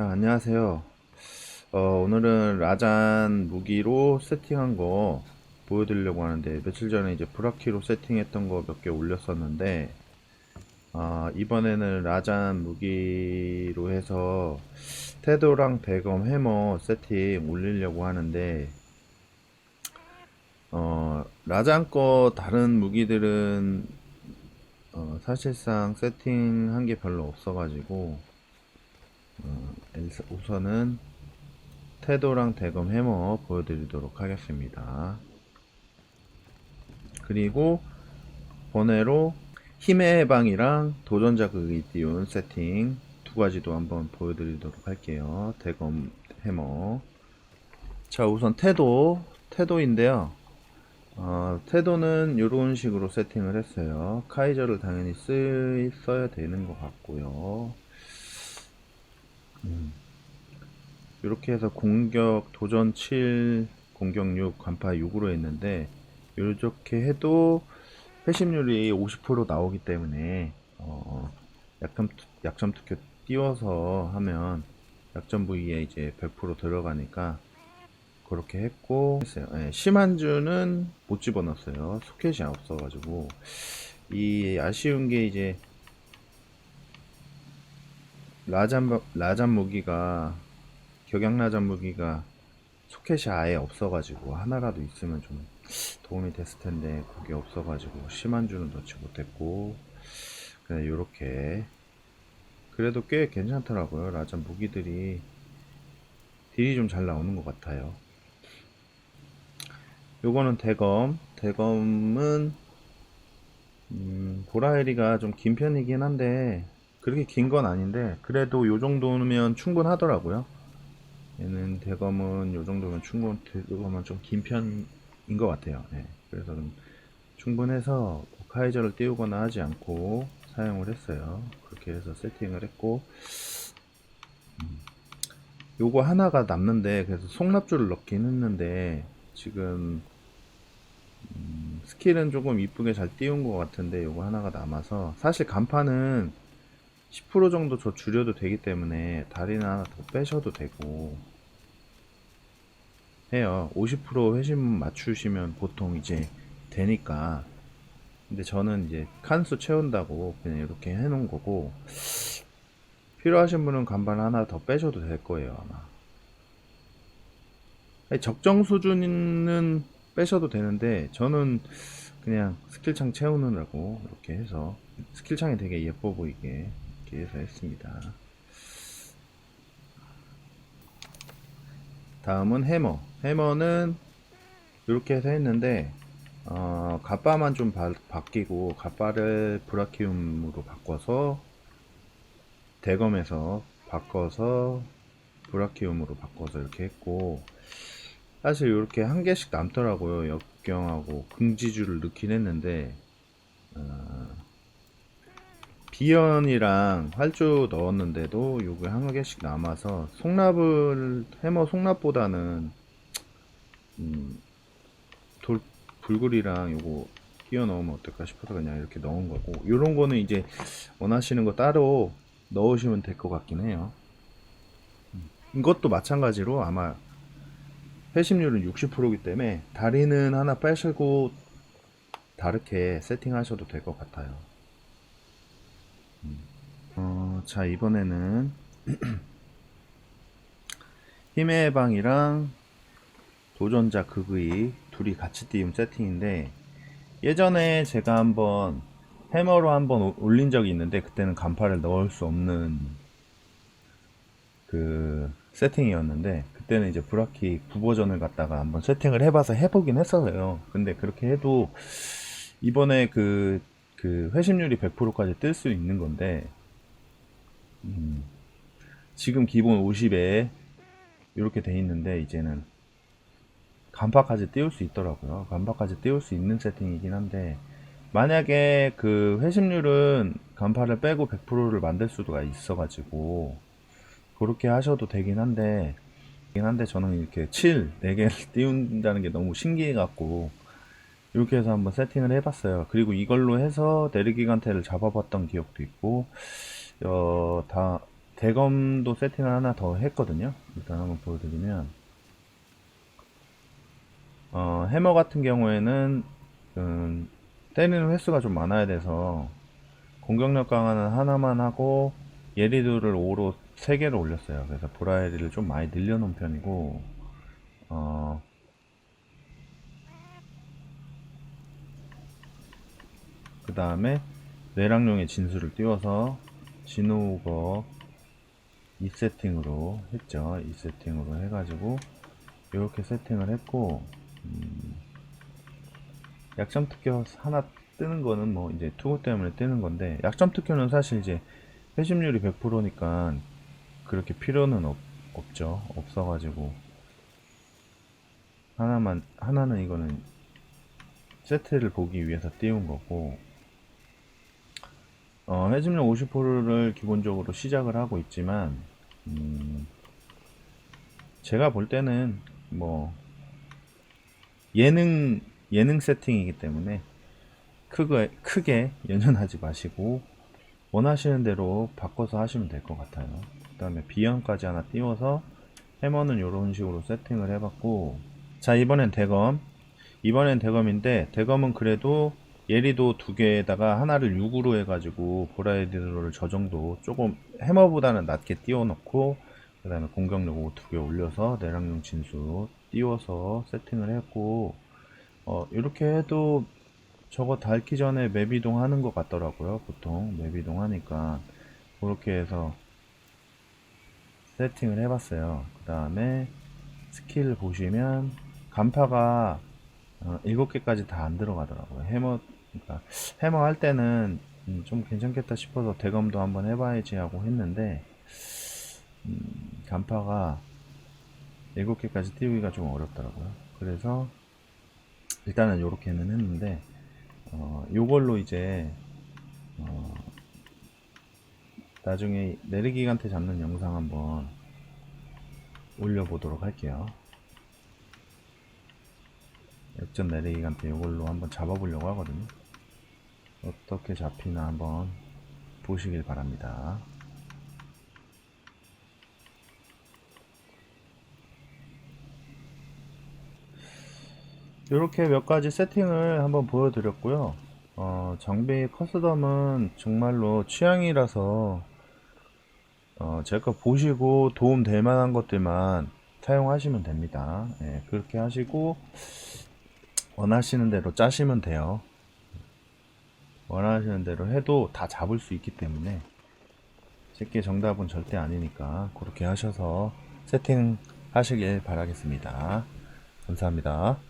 자, 안녕하세요. 어, 오늘은 라잔 무기로 세팅한 거 보여드리려고 하는데, 며칠 전에 이제 브라키로 세팅했던 거 몇 개 올렸었는데, 아, 이번에는 라잔 무기로 해서 테도랑 대검 해머 세팅 올리려고 하는데, 어, 라잔 거 다른 무기들은 어, 사실상 세팅한 게 별로 없어가지고, 어, 우선은 태도랑 대검 해머 보여드리도록 하겠습니다. 그리고 번외로 힘의 해방이랑 도전 자 극이 띄운 세팅 두 가지도 한번 보여드리도록 할게요. 대검 해머. 자, 우선 태도, 태도인데요. 어, 태도는 이런 식으로 세팅을 했어요. 카이저를 당연히 쓰, 써야 되는 것 같고요. 이렇게 해서 공격 도전 7, 공격 6, 간파 6으로 했는데 이렇게 해도 회심률이 50% 나오기 때문에 어, 약점 약점 특효 띄워서 하면 약점 부위에 이제 100% 들어가니까 그렇게 했고 했어요. 예, 심한 주는 못 집어넣었어요. 소켓이 없어가지고 이 아쉬운 게 이제 라잔 바- 라잔 무기가 격양 라잔 무기가 소켓이 아예 없어가지고 하나라도 있으면 좀 도움이 됐을 텐데 그게 없어가지고 심한주는 넣지 못했고 그냥 요렇게. 그래도 꽤 괜찮더라고요. 라잔 무기들이 딜이 좀 잘 나오는 것 같아요. 요거는 대검. 대검은 음, 보라에리가 좀 긴 편이긴 한데 그렇게 긴 건 아닌데 그래도 요 정도면 충분하더라고요. 얘는 대검은 요 정도면 충분 대검은 좀 긴 편인 것 같아요. 예, 그래서 좀 충분해서 카이저를 띄우거나 하지 않고 사용을 했어요. 그렇게 해서 세팅을 했고. 음, 요거 하나가 남는데 그래서 송납줄을 넣긴 했는데 지금 음, 스킬은 조금 이쁘게 잘 띄운 것 같은데 요거 하나가 남아서 사실 간판은 10% 정도 저 줄여도 되기 때문에 다리는 하나 더 빼셔도 되고. 해요. 50% 회심 맞추시면 보통 이제 되니까. 근데 저는 이제 칸수 채운다고 그냥 이렇게 해 놓은 거고 필요하신 분은 간판 하나 더 빼셔도 될 거예요 아마. 적정 수준은 빼셔도 되는데 저는 그냥 스킬창 채우느라고 이렇게 해서. 스킬창이 되게 예뻐 보이게 해서 했습니다. 다음은 해머. 해머는 이렇게 해서 했는데 어, 갑바만 좀 바, 바뀌고 갑바를 브라키움으로 바꿔서 대검에서 바꿔서 브라키움으로 바꿔서 이렇게 했고 사실 이렇게 한 개씩 남더라고요. 역경하고 긍지주를 넣긴 했는데 어, 비연이랑 활주 넣었는데도 요게 한 개씩 남아서 송납을 해머 송납보다는 음, 돌 불굴이랑 요거 끼워 넣으면 어떨까 싶어서 그냥 이렇게 넣은 거고 요런 거는 이제 원하시는 거 따로 넣으시면 될 것 같긴 해요. 음, 이것도 마찬가지로 아마 회심률은 60%이기 때문에 다리는 하나 빼시고 다르게 세팅하셔도 될 것 같아요. 음. 어, 자 이번에는 힘의 해방이랑 도전자 극의 둘이 같이 띄운 세팅인데 예전에 제가 한번 해머로 한번 오- 올린 적이 있는데 그때는 간파를 넣을 수 없는 그 세팅이었는데 그때는 이제 브라키 9버전을 갖다가 한번 세팅을 해봐서 해보긴 했었어요. 근데 그렇게 해도 이번에 그, 그 회심률이 100%까지 뜰 수 있는 건데 음, 지금 기본 50에 이렇게 돼 있는데 이제는 간파까지 띄울 수 있더라고요. 간파까지 띄울 수 있는 세팅이긴 한데 만약에 그 회심률은 간파를 빼고 100%를 만들 수가 있어가지고 그렇게 하셔도 되긴 한데 되긴 한데 저는 이렇게 7, 4개를 띄운다는 게 너무 신기해 갖고 이렇게 해서 한번 세팅을 해봤어요. 그리고 이걸로 해서 내리기간테를 잡아봤던 기억도 있고 어, 다 대검도 세팅을 하나 더 했거든요. 일단 한번 보여드리면 어, 해머 같은 경우에는 음, 때리는 횟수가 좀 많아야 돼서 공격력 강화는 하나만 하고 예리도를 5로 3개를 올렸어요. 그래서 보라에리를 좀 많이 늘려놓은 편이고 어, 그 다음에 뇌랑룡의 진수를 띄워서 진호거 2세팅으로 했죠. 2세팅으로 해가지고 이렇게 세팅을 했고 음, 약점 특효 하나 뜨는 거는 뭐 이제 투구 때문에 뜨는 건데 약점 특효는 사실 이제 회심률이 100%니까 그렇게 필요는 없, 없죠. 없어가지고 하나만 하나는 이거는 세트를 보기 위해서 띄운 거고 어, 회심률 50%를 기본적으로 시작을 하고 있지만 음, 제가 볼 때는 뭐 예능 예능 세팅이기 때문에 크게 크게 연연하지 마시고 원하시는 대로 바꿔서 하시면 될 것 같아요. 그 다음에 비형까지 하나 띄워서 해머는 이런 식으로 세팅을 해봤고 자 이번엔 대검 이번엔 대검인데 대검은 그래도 예리도 두 개에다가 하나를 6으로 해가지고 보라에디로를 저 정도 조금 해머보다는 낮게 띄워놓고 그 다음에 공격력 5 두 개 올려서 내랑용 진수 띄워서 세팅을 했고 어 이렇게 해도 저거 닳기 전에 맵 이동하는 것 같더라고요 보통. 맵 이동하니까. 그렇게 해서 세팅을 해봤어요. 그 다음에 스킬 보시면 간파가 어, 7개까지 다 안 들어가더라고요. 해머 그러니까 해머 할 때는 음, 좀 괜찮겠다 싶어서 대검도 한번 해봐야지 하고 했는데 음, 간파가 7개까지 띄우기가 좀 어렵더라고요. 그래서 일단은 이렇게는 했는데 어, 요걸로 이제 어, 나중에 내리기간테 잡는 영상 한번 올려보도록 할게요. 역전 내리기간테 요걸로 한번 잡아보려고 하거든요 어떻게 잡히나 한번 보시길 바랍니다 이렇게 몇 가지 세팅을 한번 보여드렸고요. 어, 장비 커스텀은 정말로 취향이라서 어, 제가 보시고 도움 될 만한 것들만 사용하시면 됩니다. 예, 그렇게 하시고 원하시는 대로 짜시면 돼요. 원하시는 대로 해도 다 잡을 수 있기 때문에 제게 정답은 절대 아니니까 그렇게 하셔서 세팅 하시길 바라겠습니다. 감사합니다.